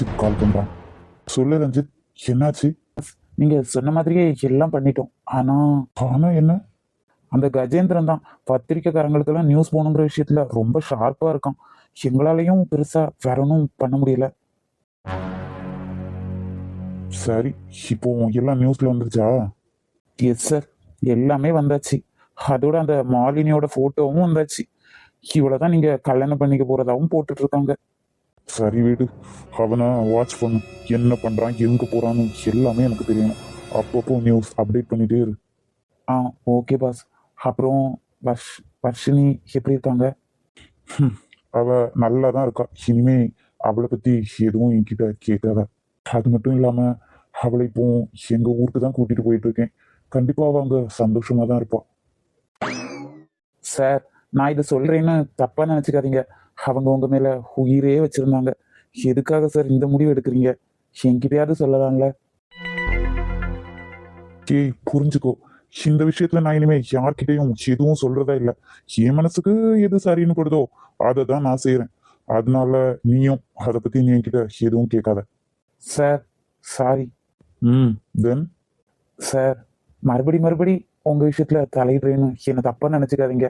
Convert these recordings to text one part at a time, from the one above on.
ரஞ்சித் கால் பண்றான். சொல்லு ரஞ்சித் என்னாச்சு? நீங்க சொன்ன மாதிரியே எல்லாம் பண்ணிட்டோம். ஆனா ஆனா என்ன? அந்த கஜேந்திரன் தான் பத்திரிக்கைக்காரங்களுக்கெல்லாம் நியூஸ் போகணுங்கிற விஷயத்துல ரொம்ப ஷார்ப்பா இருக்கான். எங்களாலையும் பெருசா வேற ஒன்றும் பண்ண முடியல. சரி இப்போ எல்லாம் நியூஸ்ல வந்துருச்சா? எஸ் சார் எல்லாமே வந்தாச்சு. அதோட அந்த மாலினியோட போட்டோவும் வந்தாச்சு. இவ்வளவுதான் நீங்க கல்யாணம் பண்ணிக்க போறதாவும் போட்டுட்டு இருக்காங்க. சரி வீடு. அவனை வாட்ச் பண்ணு. என்ன பண்றான் எங்க போறான்னு எல்லாமே எனக்கு தெரியணும் அப்பப்போ நியூஸ் அப்டேட் பண்ணிட்டே இரு. ஆ ஓகே பாஸ் அப்புறம் வர்ஷ் வர்ஷினி எப்படி இருக்காங்க? அவ நல்லா தான் இருக்கா. இனிமே அவளை பத்தி எதுவும் என்கிட்ட கேட்காத. அது மட்டும் இல்லாம அவளை இப்போ எங்க ஊருக்கு தான் கூட்டிட்டு போயிட்டு இருக்கேன். கண்டிப்பா அவ அங்க சந்தோஷமா தான் இருப்பா. சார் நான் இதை சொல்றேன்னு தப்பா நினைச்சுக்காதீங்க. அவங்க உங்க மேல உயிரே வச்சிருந்தாங்க. எதுக்காக சார் இந்த முடிவு எடுக்கிறீங்க? என்கிட்டயாவது சொல்லலாம்ல? ஏய் புரிஞ்சுக்கோ. இந்த விஷயத்துல நான் இனிமே யார்கிட்டயும் எதுவும் சொல்றதா இல்ல. என் மனசுக்கு எது சரின்னு படுதோ அதை தான் நான் செய்யறேன் அதனால நீயும் அதை பத்தி நீ என்கிட்ட எதுவும் கேட்காத. Sir sorry. ம் தென்? சார் மறுபடி மறுபடி உங்க விஷயத்துல தலையிடுறேன்னு என்னை தப்பா நினைச்சுக்காதீங்க.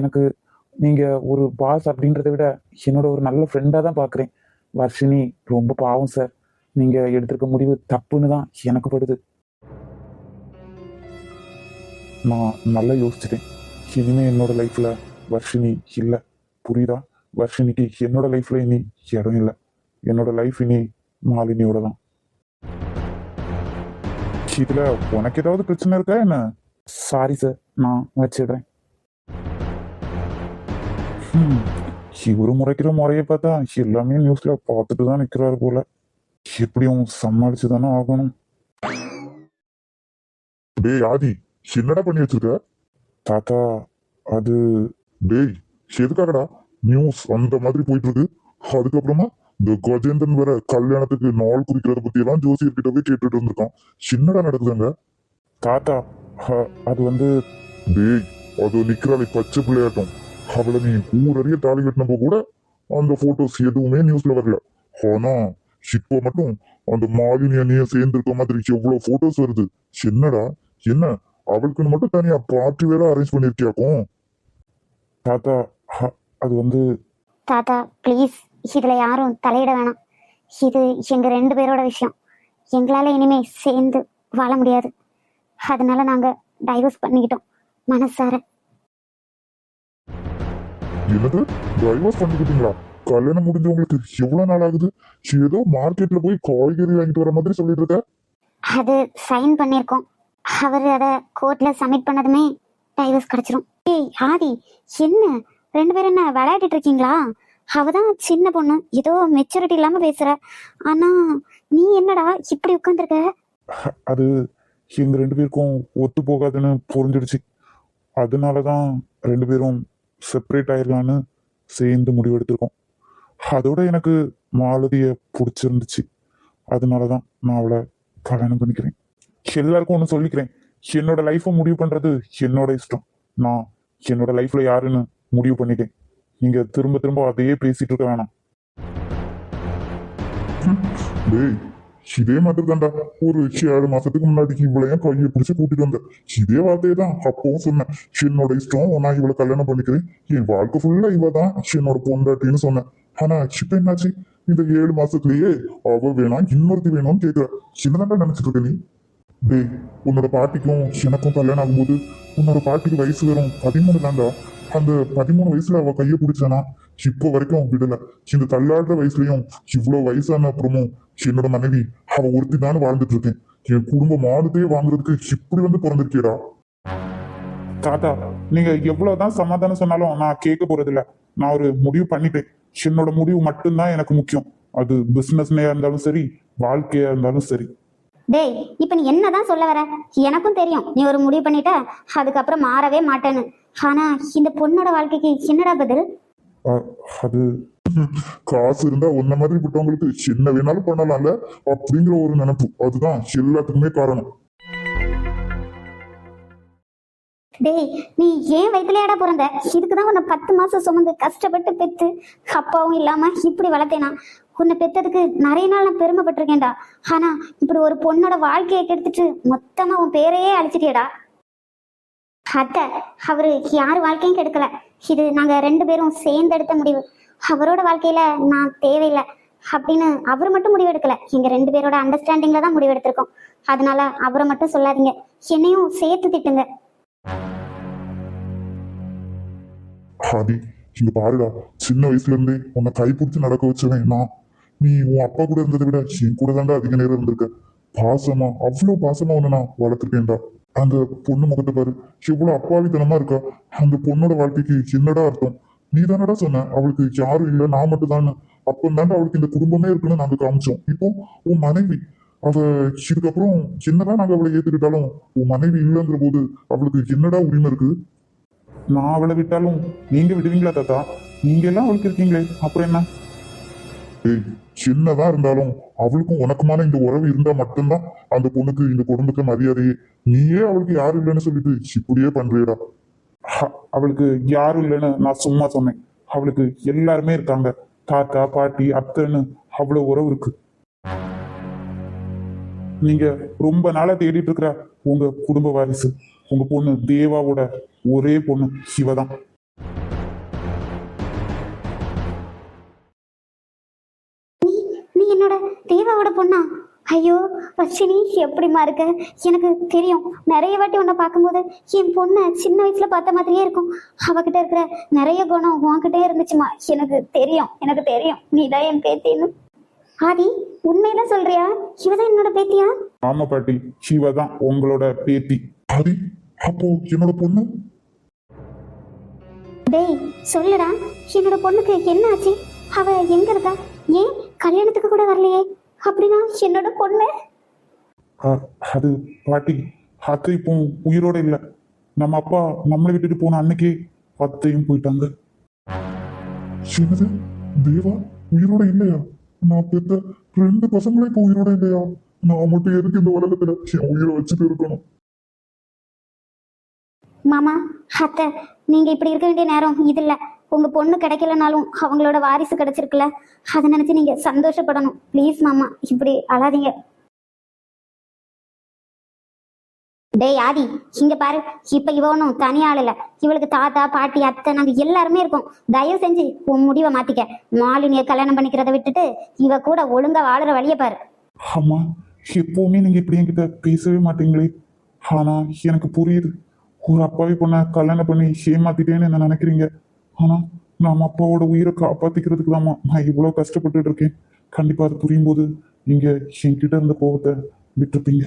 எனக்கு நீங்க ஒரு பாஸ் அப்படின்றத விட என்னோட ஒரு நல்ல ஃப்ரெண்டாக தான் பார்க்குறேன். வர்ஷினி ரொம்ப பாவம் சார் நீங்க எடுத்திருக்க முடிவு தப்புன்னு தான் எனக்கு படுது. நான் நல்லா யோசிச்சிட்டேன். இனிமே என்னோட லைஃப்ல வர்ஷினி இல்லை. புரியுதா? வர்ஷினிக்கு என்னோட லைஃப்ல இனி இடம் இல்லை. என்னோட லைஃப் இனி மாலினியோட தான். இதுல உனக்கு ஏதாவது பிரச்சனை இருக்கா என்ன? சாரி சார் நான் வச்சிடுறேன். இவரு முறைக்கிற முறையை பார்த்தா எல்லாமே நியூஸ்ல பார்த்துட்டு தான் நிக்கிறாரு போல. எப்படியும் சமாளிச்சு தானே ஆகணும்? டேய் ஆதி என்னடா பண்ணி வச்சிருக்க? தாத்தா அது டேய் எதுக்காகடா நியூஸ் அந்த மாதிரி போயிட்டு இருக்கு அதுக்கப்புறமா இந்த கஜேந்திரன் வேற கல்யாணத்துக்கு நாள் குறிக்கிறத பத்தி எல்லாம் ஜோசியர்கிட்ட போய் கேட்டுட்டு இருந்திருக்கான். என்னடா நடக்குதுங்க? தாத்தா அது வந்து டேய் அது நிக்கிறாளே பச்சை பிள்ளையாட்டம். அவளை நீ ஊரறிய தாலி கட்டினப்போ கூட அந்த போட்டோஸ் எதுவுமே நியூஸ்ல வரல. ஆனா இப்போ மட்டும் அந்த மாலினி அணிய சேர்ந்திருக்க மாதிரி எவ்வளவு போட்டோஸ் வருது? என்னடா? என்ன? அவளுக்குன்னு மட்டும் தனியா பார்ட்டி வேற அரேஞ்ச் பண்ணிருக்கியாக்கும்? தாத்தா அது வந்து தாத்தா ப்ளீஸ் இதுல யாரும் தலையிட வேணாம். இது எங்க ரெண்டு பேரோட விஷயம். எங்களால இனிமே சேர்ந்து வாழ முடியாது. அதனால நாங்க டைவர்ஸ் பண்ணிக்கிட்டோம். மனசார. என்னது? டைவர்ஸ் பண்ணிக்கிட்டீங்களா? கல்யாணம் முடிஞ்சவங்களுக்கு எவ்வளவு நாள் ஆகுது? ஏதோ மார்க்கெட்ல போய் காய்கறி வாங்கிட்டு வர மாதிரி சொல்லிட்டு இருக்க. அது சைன் பண்ணியிருக்கோம் அவர் அதை கோர்ட்டில் சப்மிட் பண்ணதுமே டைவர்ஸ் கிடச்சிரும். ஏய் ஆதி என்ன? ரெண்டு பேரும் என்ன விளையாடிட்டு இருக்கீங்களா? அவ தான் சின்ன பொண்ணு. ஏதோ மெச்சூரிட்டி இல்லாமல் பேசுகிற ஆனால் நீ என்னடா இப்படி உட்காந்துருக்க அது எங்க ரெண்டு பேருக்கும் ஒத்து போகாதுன்னு புரிஞ்சிடுச்சு. அதனால தான் ரெண்டு பேரும் செப்பரேட் ஆயிடலான்னு சேர்ந்து முடிவெடுத்திருக்கோம். அதோட எனக்கு மாலதியை பிடிச்சிருந்துச்சு. அதனால தான் நான் அவளை கல்யாணம் பண்ணிக்கிறேன். எல்லாருக்கும் ஒன்று சொல்லிக்கிறேன். என்னோட லைஃப்பை முடிவு பண்ணுறது என்னோட இஷ்டம். நான் என்னோட லைஃப்ல யாருன்னு முடிவு பண்ணிட்டேன். நீங்க திரும்ப திரும்ப அதையே பேசிட்டு இருக்க வேணாம். டேய் இதே மாதிரி தான்டா ஒரு ஏழு மாசத்துக்கு முன்னாடி இவளையும் கையை பிடிச்சு கூட்டிட்டு வந்த இதே வார்த்தையை தான் அப்பவும் சொன்னேன் என்னோட இஷ்டம் நான் இவ்வளவு கல்யாணம் பண்ணிக்கிறேன் என் வாழ்க்கை ஃபுல்லா இவ தான் என்னோட பொண்டாட்டின்னு சொன்னேன் ஆனா இப்ப என்னாச்சு இந்த ஏழு மாசத்துலயே அவ வேணாம் இன்னொருத்தி வேணும்னு கேக்குற என்னதான்டா நினைச்சிட்டு இருக்க நீ டேய் உன்னோட பாட்டிக்கும் எனக்கும் கல்யாணம் ஆகும்போது உன்னோட பாட்டிக்கு வயசு வெறும் பதிமூணு தான்டா அந்த பதிமூணு வயசுல அவ கையை பிடிச்சானா இப்போ வரைக்கும் விடல இந்த தள்ளாடுற வயசுலயும் இவ்வளவு வயசான அப்புறமும் என்னோட மனைவி அவ ஒருத்தி தானே வாழ்ந்துட்டு இருக்கேன் என் குடும்ப மாடுதே வாங்குறதுக்கு இப்படி வந்து பிறந்திருக்கேடா. தாத்தா நீங்க எவ்வளவுதான் சமாதானம் சொன்னாலும் நான் கேட்க போறதில்ல. நான் ஒரு முடிவு பண்ணிட்டேன். என்னோட முடிவு மட்டும்தான் எனக்கு முக்கியம். அது பிசினஸ்னயா இருந்தாலும் சரி வாழ்க்கையா இருந்தாலும் சரி. டேய் இப்போ நீ என்னதான் சொல்ல வர? எனக்கும் தெரியும். நீ ஒரு முடிவு பண்ணிட்ட அதுக்கப்புறம் மாறவே மாட்டேன்னு. ஆனா இந்த பொண்ணோட வாழ்க்கைக்கு என்னடா பதில்? அது காசு இருந்தா உன்ன மாதிரி விட்டவங்களுக்கு என்ன வேணாலும் பண்ணலாம்ல அப்படிங்கிற ஒரு நினைப்பு. அதுதான் எல்லாத்துக்குமே காரணம். டேய் நீ ஏன் வயிற்றுலையாடா பிறந்த? இதுக்கு தான் உன்னை பத்து மாசம் சுமந்து கஷ்டப்பட்டு பெத்து அப்பாவும் இல்லாம இப்படி வளர்த்தேனா? உன்னை பெத்ததுக்கு நிறைய நாள் நான் பெருமைப்பட்டிருக்கேன்டா. ஆனா இப்படி ஒரு பொண்ணோட வாழ்க்கையை கெடுத்துட்டு மொத்தமா உன் பேரையே அழிச்சிட்டியடா. அத்தை அவரு யார் வாழ்க்கையும் கெடுக்கல. இது நாங்க ரெண்டு பேரும் சேர்ந்து எடுத்த முடிவு. அவரோட வாழ்க்கையில நான் தேவையில்லை அப்படின்னு அவர் மட்டும் முடிவெடுக்கல. எங்க ரெண்டு பேரோட அண்டர்ஸ்டாண்டிங்ல தான் முடிவெடுத்திருக்கோம். அதனால அவரை மட்டும் சொல்லாதீங்க. என்னையும் சேர்த்து திட்டுங்க. ஹாதி இங்க பாருடா. சின்ன வயசுல இருந்தே உன்னை கைப்பிடிச்சு நடக்க வச்சவன் நான். நீ உன் அப்பா கூட இருந்ததை விட என் கூட தாண்டா அதிக நேரம் இருந்திருக்க. பாசமா அவ்வளவு பாசமா உன்னை நான் வளர்த்துருக்கேன்டா. அந்த பொண்ணு முகத்தை பாரு. எவ்வளவு அப்பாவித்தனமா இருக்கா. அந்த பொண்ணோட வாழ்க்கைக்கு என்னடா அர்த்தம்? நீ தானடா சொன்ன. அவளுக்கு யாரும் இல்லை நான் மட்டும் தான் அப்போ தாண்டா அவளுக்கு இந்த குடும்பமே இருக்குன்னு நாங்க காமிச்சோம். இப்போ உன் மனைவி அவ இதுக்கப்புறம் என்னதான் நாங்க அவளை ஏத்துக்கிட்டாலும் உன் மனைவி இல்லைங்கிற போது அவளுக்கு என்னடா உரிமை இருக்கு? நான் அவளை விட்டாலும் நீங்க விடுவீங்களா தாத்தா? நீங்க எல்லாம் அவளுக்கு இருக்கீங்களே அப்புறம் என்ன? ஏய் சின்னதா இருந்தாலும் அவளுக்கும் உனக்குமான இந்த உறவு இருந்தா மட்டும்தான் அந்த பொண்ணுக்கு இந்த குடும்பத்துல மரியாதையே. நீயே அவளுக்கு யாரும் இல்லைன்னு சொல்லிட்டு இப்படியே பண்றியடா. அவளுக்கு யாரும் இல்லைன்னு நான் சும்மா சொன்னேன். அவளுக்கு எல்லாருமே இருக்காங்க. தாத்தா பாட்டி அத்தைன்னு அவ்வளவு உறவு இருக்கு. நீங்க ரொம்ப நாளா தேடிட்டு இருக்கிற உங்க குடும்ப வாரிசு. உங்க பொண்ணு தேவாவோட ஒரே பொண்ணு சிவதான். ஐயோ வச்சினி எப்படிம்மா இருக்க? எனக்கு தெரியும். நிறைய வாட்டி உன்னை பார்க்கும்போது என் பொண்ணை சின்ன வயசுல பார்த்த மாதிரியே இருக்கும். அவகிட்ட இருக்கிற நிறைய குணம் உன்கிட்டயே இருந்துச்சுமா எனக்கு தெரியும் எனக்கு தெரியும். நீ தான் என் பேத்தின்னு. ஆதி உண்மையதான் சொல்றியா? இவதான் என்னோட பேத்தியா? ஆமா பாட்டி சிவா தான் உங்களோட பேத்தி. ஆதி அப்போ என்னோட பொண்ணு? டேய் சொல்லுடா. என்னோட பொண்ணுக்கு என்ன ஆச்சு? அவ எங்க இருக்கா? ஏன் கல்யாணத்துக்கு கூட வரலையே? அப்படின்னா என்னோட பொண்ணு. அது பாட்டி அத்தை இப்போ உயிரோட இல்லை. நம்ம அப்பா நம்மளை விட்டுட்டு போன அன்னைக்கே அத்தையும் போயிட்டாங்க. என்னது? தேவா உயிரோட இல்லையா? நான் பெத்த ரெண்டு பசங்களும் இப்போ உயிரோட இல்லையா? நான் மட்டும் எதுக்கு இந்த உலகத்துல என் உயிரை வச்சுட்டு இருக்கணும்? மாமா அத்தை நீங்க இப்படி இருக்க வேண்டிய நேரம் இது இல்ல. உங்க பொண்ணு கிடைக்கலனாலும் அவங்களோட வாரிசு கிடைச்சிருக்குல்ல அதை நினைச்சு நீங்க சந்தோஷப்படணும். ப்ளீஸ் மாமா இப்படி அழாதீங்க. டேய் ஆதி இங்க பாரு. இப்ப இவ ஒன்றும் தனி ஆள் இல்ல இவளுக்கு தாத்தா பாட்டி அத்தை நாங்க எல்லாருமே இருக்கோம். தயவு செஞ்சு உன் முடிவை மாத்திக்க. மாலினிய கல்யாணம் பண்ணிக்கிறத விட்டுட்டு இவ கூட ஒழுங்கா வாழுற வழிய பாரு. அம்மா எப்பவுமே நீங்க இப்படி என்கிட்ட பேசவே மாட்டீங்களே. ஆனா எனக்கு புரியுது. ஒரு அப்பாவி பொண்ணை கல்யாணம் பண்ணி ஏமாத்திட்டேன்னு என்ன நினைக்கிறீங்க? ஆனா நான் அப்பாவோட உயிரை காப்பாத்திக்கிறதுக்கு தாமா நான் இவ்வளவு கஷ்டப்பட்டுட்டு இருக்கேன். கண்டிப்பா அது புரியும் போது நீங்க என்கிட்ட இருந்த கோபத்தை விட்டுருப்பீங்க.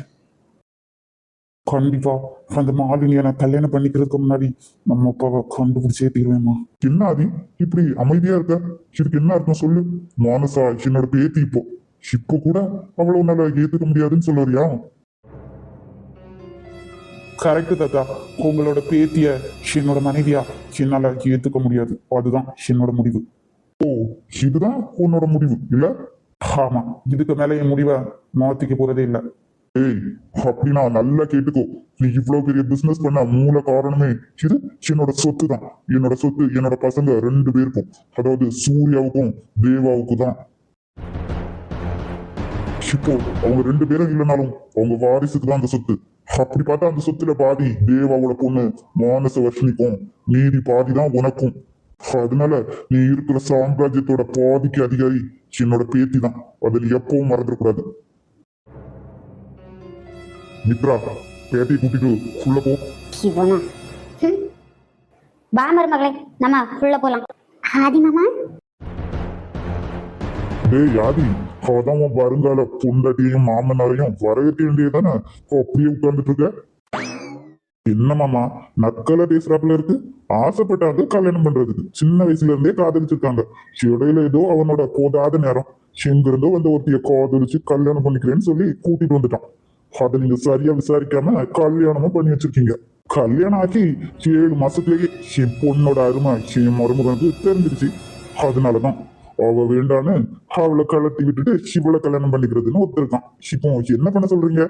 கண்டிப்பா அந்த மாலினிய நான் கல்யாணம் பண்ணிக்கிறதுக்கு முன்னாடி நம்ம அப்பாவை கண்டுபிடிச்சே தீர்வேமா என்ன அது இப்படி அமைதியா இருக்க? இதுக்கு என்ன அர்த்தம் சொல்லு? மானசா என்னோட பேத்தி இப்போ. இப்போ கூட அவ்வளவு உன்னால ஏத்துக்க முடியாதுன்னு சொல்லுறியா? கரெக்டு தாத்தா உங்களோட பேத்திய என்னோட மனைவியா? என்னால ஏத்துக்க முடியாது. அதுதான் என்னோட முடிவு. ஓ இதுதான் உன்னோட முடிவு இல்ல? ஆமா இதுக்கு மேல என் முடிவை மாத்திக்க போறதே இல்ல. ஏய் அப்படின்னா நல்லா கேட்டுக்கோ. நீ இவ்வளவு பெரிய பிசினஸ் பண்ண மூல காரணமே இது என்னோட சொத்து தான் என்னோட சொத்து என்னோட பசங்க ரெண்டு பேருக்கும். அதாவது சூர்யாவுக்கும் தேவாவுக்கும் தான் இப்போ அவங்க ரெண்டு பேரும் இல்லைனாலும் அவங்க வாரிசுக்கு தான் அந்த சொத்து. அப்படி பார்த்தா அந்த சொத்துல பாதி தேவாவோட பொண்ணு மானச வர்ஷினிக்கும் மீதி பாதி தான் உனக்கும். அதனால நீ இருக்கிற சாம்ராஜ்யத்தோட பாதிக்கு அதிகாரி என்னோட பேத்தி தான். அதை நீ எப்பவும் மறந்துடக்கூடாது மித்ரா பேட்டியை கூட்டிட்டு உள்ள போ. ஹம். வா மருமகளே நம்ம உள்ள போலாம். ஆதி மாமா. டேய் யாதி அவதான் வருங்கால பொண்டாட்டியையும் மாமனாரையும் வரவேற்க வேண்டியதானே அப்படியே உட்கார்ந்துட்டு இருக்க என்ன மாமா பேசுறாப்புல இருக்கு? ஆசைப்பட்டாங்க கல்யாணம் பண்றதுக்கு. சின்ன வயசுல இருந்தே காதலிச்சிருக்காங்க. இடையில ஏதோ அவனோட போதாத நேரம். எங்க இருந்தோ வந்து ஒருத்திய காதலிச்சு கல்யாணம் பண்ணிக்கிறேன்னு சொல்லி கூட்டிட்டு வந்துட்டான். அதை நீங்க சரியா விசாரிக்காம கல்யாணமும் பண்ணி வச்சிருக்கீங்க. கல்யாணம் ஆக்கி ஏழு மாசத்துலயே என் பொண்ணோட அருமை என் மருமகனுக்கு தெரிஞ்சிருச்சு. அதனாலதான் அவ வேண்டான்னு அவளை கலட்டி விட்டுட்டு சிவளை கல்யாணம் பண்ணிக்கிறதுன்னு ஒத்துருக்கான். இப்போ என்ன பண்ண சொல்றீங்க?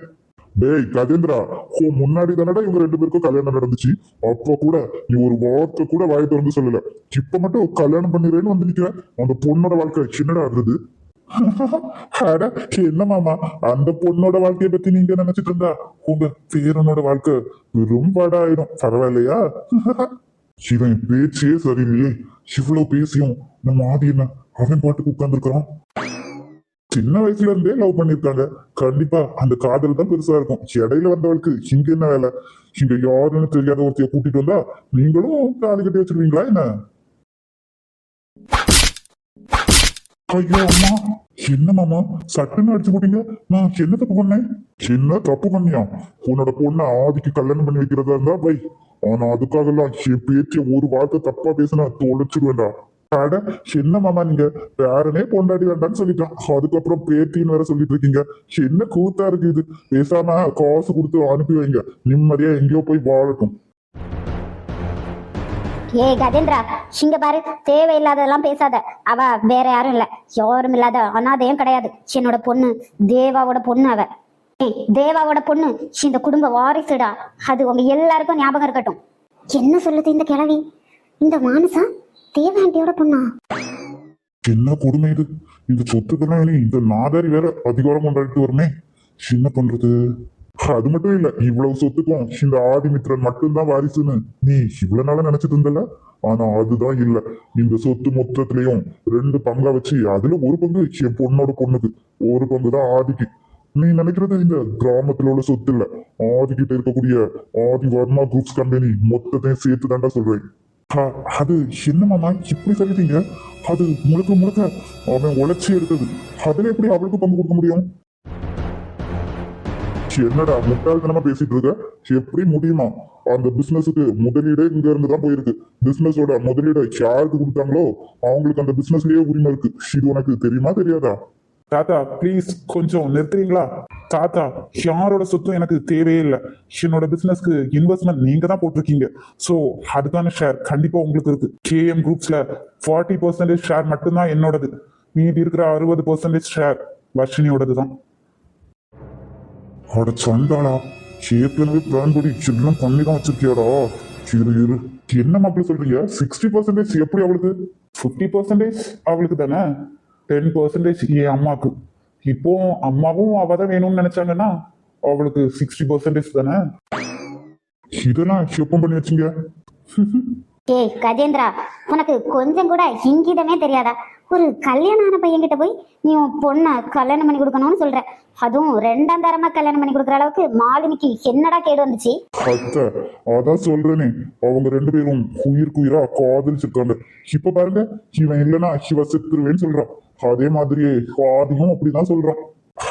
டேய் கஜேந்திரா ஓ முன்னாடி தானடா இவங்க ரெண்டு பேருக்கும் கல்யாணம் நடந்துச்சு. அப்ப கூட நீ ஒரு வார்த்தை கூட வாயை திறந்து சொல்லல. இப்ப மட்டும் கல்யாணம் பண்ணிடுறேன்னு வந்து நிக்கிற. அந்த பொண்ணோட வாழ்க்கை சின்னடா இருந்தது. அட என்ன மாமா? அந்த பொண்ணோட வாழ்க்கைய பத்தி நீங்க நினைச்சிட்டு இருந்தா? உங்க பேரனோட வாழ்க்கை வெறும் பாடாயிடும். பரவாயில்லையா? சிவன் பேச்சே சரியில்லையே. இவ்வளவு பேசியும் நம்ம ஆதி என்ன அவன் பாட்டுக்கு உட்கார்ந்துருக்கான் சின்ன வயசுல இருந்தே லவ் பண்ணிருக்காங்க கண்டிப்பா அந்த காதல் தான் பெருசா இருக்கும். இடையில வந்தவளுக்கு இங்க என்ன வேலை? இங்க யாருன்னு தெரியாத ஒருத்தைய கூட்டிட்டு வந்தா நீங்களும் தாலி கட்டி வச்சிருவீங்களா என்ன? ஐயோ அம்மா. என்ன மாமா சட்டுன்னு அடிச்சு போட்டீங்க? நான் என்ன தப்பு பண்ணேன்? என்ன தப்பு பண்ணியா? உன்னோட பொண்ணை ஆதிக்கு கல்யாணம் பண்ணி வைக்கிறதா இருந்தா பை ஆனா அதுக்காகலாம் என் பேச்ச ஒரு வார்த்தை தப்பா பேசினா தொலைச்சிருவேண்டா அட என்ன மாமா நீங்க? பேரனே பொண்டாடி வேண்டாம்னு சொல்லிட்டான். அதுக்கப்புறம் பேத்தின்னு வேற சொல்லிட்டு இருக்கீங்க. என்ன கூத்தா இருக்கு இது? பேசாம காசு கொடுத்து அனுப்பி வைங்க. நிம்மதியா எங்கேயோ போய் வாழட்டும். ஏய் கஜேந்திரா இங்க பாரு தேவையில்லாததெல்லாம் பேசாத. அவ வேற யாரும் இல்ல. யாரும் இல்லாத அனாதையும் கிடையாது. என்னோட பொண்ணு. தேவாவோட பொண்ணு அவ. தேவாவோட பொண்ணு. இந்த குடும்ப வாரிசுடா. அது உங்க எல்லாருக்கும் ஞாபகம் இருக்கட்டும். என்ன சொல்லுது இந்த கிழவி? இந்த மானசா? தேவ ஆண்டியோட பொண்ணா? என்ன கொடுமை இது. இந்த சொத்துக்கெல்லாம் இந்த நாதாரி வேற அதிகாரம் கொண்டாடிட்டு வரமே. என்ன பண்றது? அது மட்டும் இல்ல இவ்வளவு சொத்துக்கும் இந்த ஆதிமித்ரன் மட்டும்தான் வாரிசுன்னு நீ இவ்வளவு நாளா நினைச்சிட்டு இருந்தல ஆனா அதுதான் இல்ல. இந்த சொத்து மொத்தத்திலையும் ரெண்டு பங்கா வச்சு அதுல ஒரு பங்கு என் பொண்ணோட பொண்ணுக்கு ஒரு பங்கு தான் ஆதிக்கு. நீ நினைக்கிறது இந்த கிராமத்துல உள்ள சொத்து இல்ல. ஆதிக்கிட்ட இருக்கக்கூடிய ஆதி வர்மா குரூப்ஸ் கம்பெனி மொத்தத்தையும் சேர்த்து தாண்டா சொல்றேன் அது என்னமாமா இப்படி சொல்லிட்டீங்க? அது முழுக்க முழுக்க அவன் உழைச்சி எடுத்தது. அதுல எப்படி அவளுக்கு பங்கு கொடுக்க முடியும்? என்னடா முட்டாள்தனமா பேசிட்டு இருக்க? எப்படி முடியுமா? அந்த பிசினஸுக்கு முதலீடே இங்க இருந்து தான் போயிருக்கு. பிசினஸோட முதலீடை யாருக்கு கொடுத்தாங்களோ அவங்களுக்கு அந்த பிசினஸ்லயே உரிமை இருக்கு. இது உனக்கு தெரியுமா தெரியாதா? தாத்தா ப்ளீஸ் கொஞ்சம் நிறுத்துறீங்களா? தாத்தா யாரோட சொத்தும் எனக்கு தேவையே இல்லை. என்னோட பிசினஸ்க்கு இன்வெஸ்ட்மெண்ட் நீங்க தான் போட்டிருக்கீங்க. ஸோ அதுக்கான ஷேர் கண்டிப்பா உங்களுக்கு இருக்கு. கேஎம் குரூப்ஸ்ல ஃபார்ட்டி பர்சன்டேஜ் ஷேர் மட்டும்தான் என்னோடது. மீதி இருக்கிற அறுபது பர்சன்டேஜ் ஷேர் வர்ஷினியோடது தான் அட சண்டாடா ஏற்கனவே பிளான் படி எல்லாம் பண்ணி தான் வச்சிருக்கியாடா. இரு இரு. என்ன மாப்பிள்ள சொல்றீங்க? சிக்ஸ்டி பர்சன்டேஜ் எப்படி அவளுக்கு? ஃபிஃப்டி பர்சன்டேஜ் அவளுக்கு தானே? டென் பர்சன்டேஜ் என் அம்மாவுக்கு இப்போ அம்மாவும் அவ தான் வேணும்னு நினைச்சாங்கன்னா அவளுக்கு சிக்ஸ்டி பர்சன்டேஜ் தானே? இதெல்லாம் எப்போ பண்ணி வச்சீங்க? ஏய் கஜேந்திரா உனக்கு கொஞ்சம் கூட இங்கிதமே தெரியாதா? ஒரு கல்யாணம் ஆன பையன்கிட்ட போய் நீ உன் பொண்ணை கல்யாணம் பண்ணி கொடுக்கணும்னு சொல்ற. அதுவும் ரெண்டாம் தரமா கல்யாணம் பண்ணி கொடுக்குற அளவுக்கு மாலினிக்கு என்னடா கேடு வந்துச்சு? அத்தை அதான் சொல்றேனே. அவங்க ரெண்டு பேரும் உயிர் குயிரா காதலிச்சிருக்காங்க. இப்ப பாருங்க இவன் இல்லைன்னா இவ செத்துருவேன்னு சொல்றான். அதே மாதிரியே ஆதியும் அப்படிதான் சொல்றான்.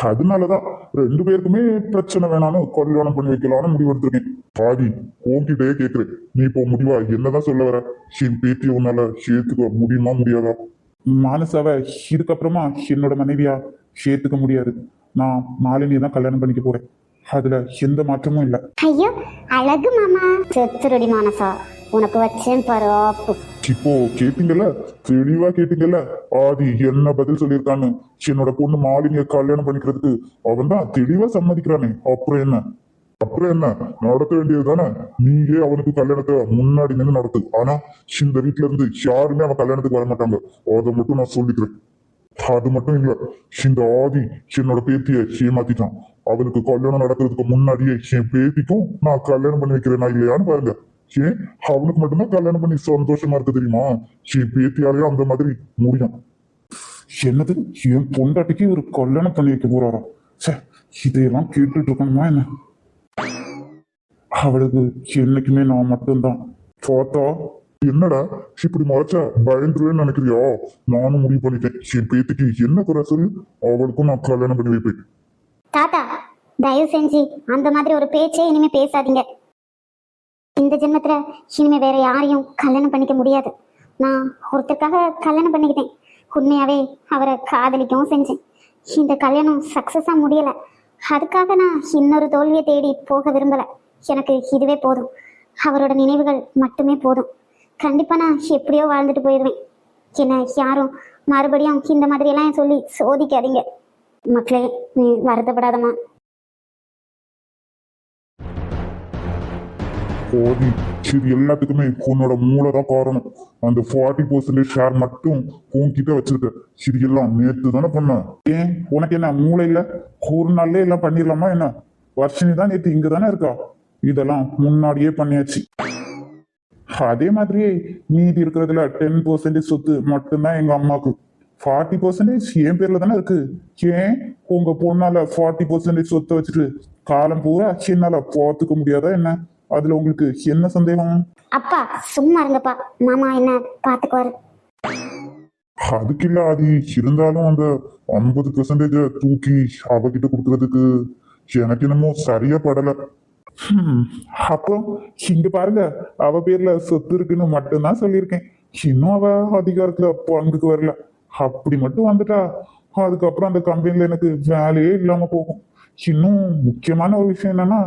அதனாலதான் ரெண்டு பேருக்குமே பிரச்சனை வேணாலும் கல்யாணம் பண்ணி வைக்கலாம்னு முடிவு எடுத்திருக்கேன். பாதி உன்கிட்டயே கேக்குறேன். நீ இப்போ முடிவா? என்னதான் சொல்ல வர? என் பேத்தி உன்னால சேர்த்துக்க முடியுமா முடியாதா? மானசாவை இதுக்கப்புறமா என்னோட மனைவியா சேர்த்துக்க முடியாது. நான் மாலினியை தான் கல்யாணம் பண்ணிக்க போறேன். அதுல எந்த மாற்றமும் இல்லை. ஐயோ அழகு மாமா. செத்துருடி மானசா உனக்கு வச்சேன் பாரு இப்போ கேட்டீங்கல்ல? தெளிவா கேட்டீங்கல்ல? ஆதி என்ன பதில் சொல்லியிருக்கான்னு? என்னோட பொண்ணு மாலினிய கல்யாணம் பண்ணிக்கிறதுக்கு அவன் தான் தெளிவா சம்மதிக்கிறானே. அப்புறம் என்ன? அப்புறம் என்ன? நடத்த வேண்டியது தானே? நீயே அவனுக்கு கல்யாணத்தை முன்னாடி நின்று நடத்து. ஆனா இந்த வீட்டுல இருந்து யாருமே அவன் கல்யாணத்துக்கு வர மாட்டாங்க. அதை மட்டும் நான் சொல்லிக்கிறேன். அது மட்டும் இல்ல இந்த ஆதி என்னோட பேத்திய ஏமாத்திட்டான். அவனுக்கு கல்யாணம் நடக்கிறதுக்கு முன்னாடியே என் பேத்திக்கும் நான் கல்யாணம் பண்ணி வைக்கிறேனா இல்லையான்னு பாருங்க. ஏன்? அவனுக்கு மட்டும்தான் கல்யாணம் பண்ணி சந்தோஷமா இருக்கு தெரியுமா? என் பேத்தியாலேயும் அந்த மாதிரி முடியும். என்னது? என் பொண்டாட்டிக்கு ஒரு கல்யாணம் பண்ணி வைக்க போறாராம் ச்சே இதையெல்லாம் கேட்டுட்டு இருக்கணுமா என்ன? அவளுக்கு என்னைக்குமே நான் மட்டும்தான். பார்த்தா என்னடா இப்படி மறைச்சா? பயந்துருவேன்னு நினைக்கிறியா? நானும் முடிவு பண்ணிட்டேன். என் பேத்திக்கு என்ன குறை சொல்லு? அவளுக்கும் நான் கல்யாணம் பண்ணி வைப்பேன். தாத்தா தயவு செஞ்சு அந்த மாதிரி ஒரு பேச்சே இனிமே பேசாதீங்க. இந்த ஜென்மத்துல இனிமே வேற யாரையும் கல்யாணம் பண்ணிக்க முடியாது. நான் ஒருத்தருக்காக கல்யாணம் பண்ணிக்கிட்டேன். உண்மையாவே அவரை காதலிக்கவும் செஞ்சேன். இந்த கல்யாணம் சக்சஸா முடியல. அதுக்காக நான் இன்னொரு தோல்வியை தேடி போக விரும்பல. எனக்கு இதுவே போதும். அவரோட நினைவுகள் மட்டுமே போதும். கண்டிப்பா நான் எப்படியோ வாழ்ந்துட்டு போயிடுவேன். என்ன யாரும் மறுபடியும் இந்த மாதிரி எல்லாம் சொல்லி சோதிக்காதீங்க. மக்களே நீ வருத்தப்படாதம்மா. போதி இது எல்லாத்துக்குமே உன்னோட மூளை தான் காரணம். அந்த ஃபார்ட்டி பர்சன்டேஜ் ஷேர் மட்டும் உன்கிட்ட வச்சிருக்க. இது எல்லாம் நேத்து தானே பண்ண. ஏன்? உனக்கு என்ன மூளை இல்ல? ஒரு நாள்லயே எல்லாம் பண்ணிடலாமா என்ன? வர்ஷினி தான் நேத்து இங்க தானே இருக்கா? இதெல்லாம் முன்னாடியே பண்ணியாச்சு. அதே மாதிரியே மீதி இருக்கிறதுல டென் பர்சன்டேஜ் சொத்து மட்டும்தான் எங்க அம்மாக்கு. ஃபார்ட்டி பர்சன்டேஜ் என் பேர்ல தானே இருக்கு. ஏன் உங்க பொண்ணால ஃபார்ட்டி பர்சன்டேஜ் சொத்தை வச்சுட்டு காலம் பூரா என்னால பார்த்துக்க முடியாதா என்ன? அதுல உங்களுக்கு என்ன சந்தேகம்? அப்பா சும்மா இருங்கப்பா. மாமா என்ன பாத்துக்குவாரு அதுக்கு இல்ல அது இருந்தாலும் அந்த ஐம்பது பெர்சன்டேஜ தூக்கி அவகிட்ட கொடுக்கறதுக்கு எனக்கு என்னமோ சரியா படல. அப்புறம் இங்க பாருங்க அவ பேர்ல சொத்து இருக்குன்னு மட்டும்தான் சொல்லியிருக்கேன். இன்னும் அவ அதிகாரத்துல பங்குக்கு வரல. அப்படி மட்டும் வந்துட்டா அதுக்கப்புறம் அந்த கம்பெனில எனக்கு வேலையே இல்லாம போகும். இன்னும் முக்கியமான ஒரு விஷயம் என்னன்னா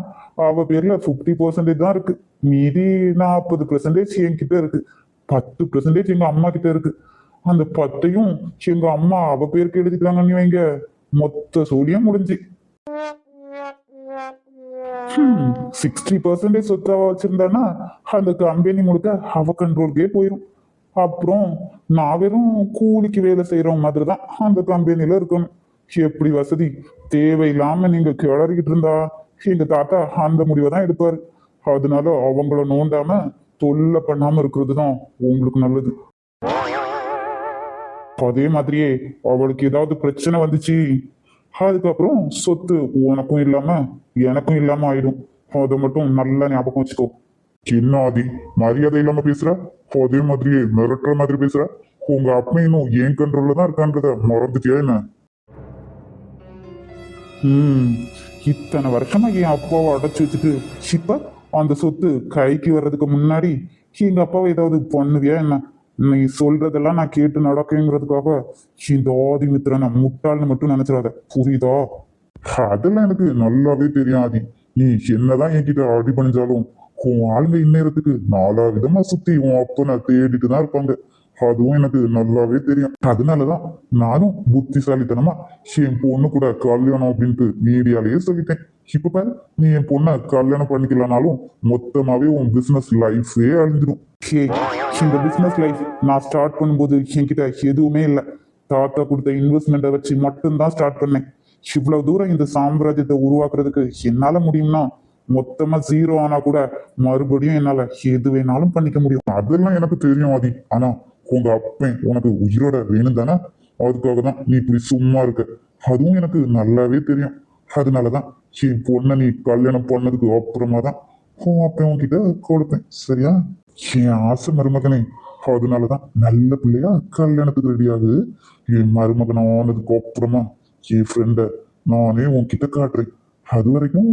அவ பேர்ல பிப்டி பர்சன்டேஜ் தான் இருக்கு. மீதி நாற்பது பெர்சன்டேஜ் என்கிட்ட இருக்கு. பத்து பெர்சன்டேஜ் எங்க அம்மா கிட்ட இருக்கு. அந்த பத்தையும் எங்க அம்மா அவ பேருக்கு எழுதிட்டாங்கன்னு வைங்க மொத்த சோழியம் முடிஞ்சு. சிக்ஸ்டி பர்சன்டேஜ் சொத்தாவா வச்சிருந்தானா அந்த கம்பெனி முழுக்க அவ கண்ட்ரோலுக்கே போயிடும் அப்புறம் நான் வெறும் கூலிக்கு வேலை செய்யறவங்க மாதிரி தான் அந்த கம்பெனில இருக்கணும். எப்படி வசதி? தேவையில்லாம நீங்க கிளறிக்கிட்டு இருந்தா எங்க தாத்தா அந்த முடிவை தான் எடுப்பாரு. அதனால அவங்கள நோண்டாம தொல்லை பண்ணாம இருக்கிறது தான் உங்களுக்கு நல்லது. அதே மாதிரியே அவளுக்கு ஏதாவது பிரச்சனை வந்துச்சு அதுக்கப்புறம் சொத்து உனக்கும் இல்லாம எனக்கும் இல்லாம ஆயிடும். அதை மட்டும் நல்லா ஞாபகம் வச்சுக்கோ. என்ன ஆதி மரியாதை இல்லாம பேசுற? அதே மாதிரியே மிரட்டுற மாதிரி பேசுற? உங்க அப்பா இன்னும் என் கண்ட்ரோல்ல தான் இருக்கான்றத மறந்துட்டியா என்ன? ம் இத்தனை வருஷமா என் அப்பாவை அடைச்சு வச்சுட்டு இப்ப அந்த சொத்து கைக்கு வர்றதுக்கு முன்னாடி எங்க அப்பாவை ஏதாவது பண்ணுவியா என்ன? நீ சொல்றதெல்லாம் நான் கேட்டு நடக்குங்கிறதுக்காக இந்த ஆதி மித்திரனை முட்டாள்னு மட்டும் நினைச்சிடாத. புரியுதா? அதெல்லாம் எனக்கு நல்லாவே தெரியும் ஆதி. நீ என்னதான் என்கிட்ட அடி பண்ணிச்சாலும் உன் ஆளுங்க இந்நேரத்துக்கு நாலா விதமா சுத்தி உன் அப்பனை தேடிட்டு தான் இருப்பாங்க. அதுவும் எனக்கு நல்லாவே தெரியும். அதனாலதான் நானும் புத்திசாலித்தனமா என் பொண்ணு கூட கல்யாணம் அப்படின்ட்டு மீடியாலேயே சொல்லிட்டேன். இப்ப பாரு நீ என் பொண்ணை கல்யாணம் பண்ணிக்கலனாலும் மொத்தமாவே உன் பிசினஸ் லைஃபே அழிஞ்சிடும் இந்த பிசினஸ் லைஃப் நான் ஸ்டார்ட் பண்ணும்போது என்கிட்ட எதுவுமே இல்லை. தாத்தா கொடுத்த இன்வெஸ்ட்மெண்ட்டை வச்சு மட்டும்தான் ஸ்டார்ட் பண்ணேன். இவ்வளவு தூரம் இந்த சாம்ராஜ்யத்தை உருவாக்குறதுக்கு என்னால முடியும்னா மொத்தமா ஜீரோ ஆனா கூட மறுபடியும் என்னால எது வேணாலும் பண்ணிக்க முடியும். அதெல்லாம் எனக்கு தெரியும் ஆதி. ஆனா உங்க அப்பன் உனக்கு உயிரோட வேணும் தானே? அதுக்காக தான் நீ இப்படி சும்மா இருக்க. அதுவும் எனக்கு நல்லாவே தெரியும். அதனாலதான் என் பொண்ணை நீ கல்யாணம் பண்ணதுக்கு அப்புறமா தான் உன் அப்பன் உன்கிட்ட கொடுப்பேன் சரியா? என் ஆசை மருமகனே அதனாலதான் நல்ல பிள்ளையா கல்யாணத்துக்கு ரெடியாகுது என் மருமகன் ஆனதுக்கு அப்புறமா என் ஃப்ரெண்ட நானே உன்கிட்ட காட்டுறேன். அது வரைக்கும்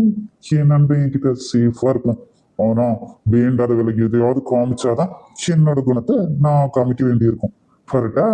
என் நண்பன் என்கிட்ட சேஃபா இருக்கும் ஆனா வேண்டாத விலைக்கு எதையாவது காமிச்சாதான் என்னோட குணத்தை நான் காமிக்க வேண்டியிருக்கும். கரெக்டா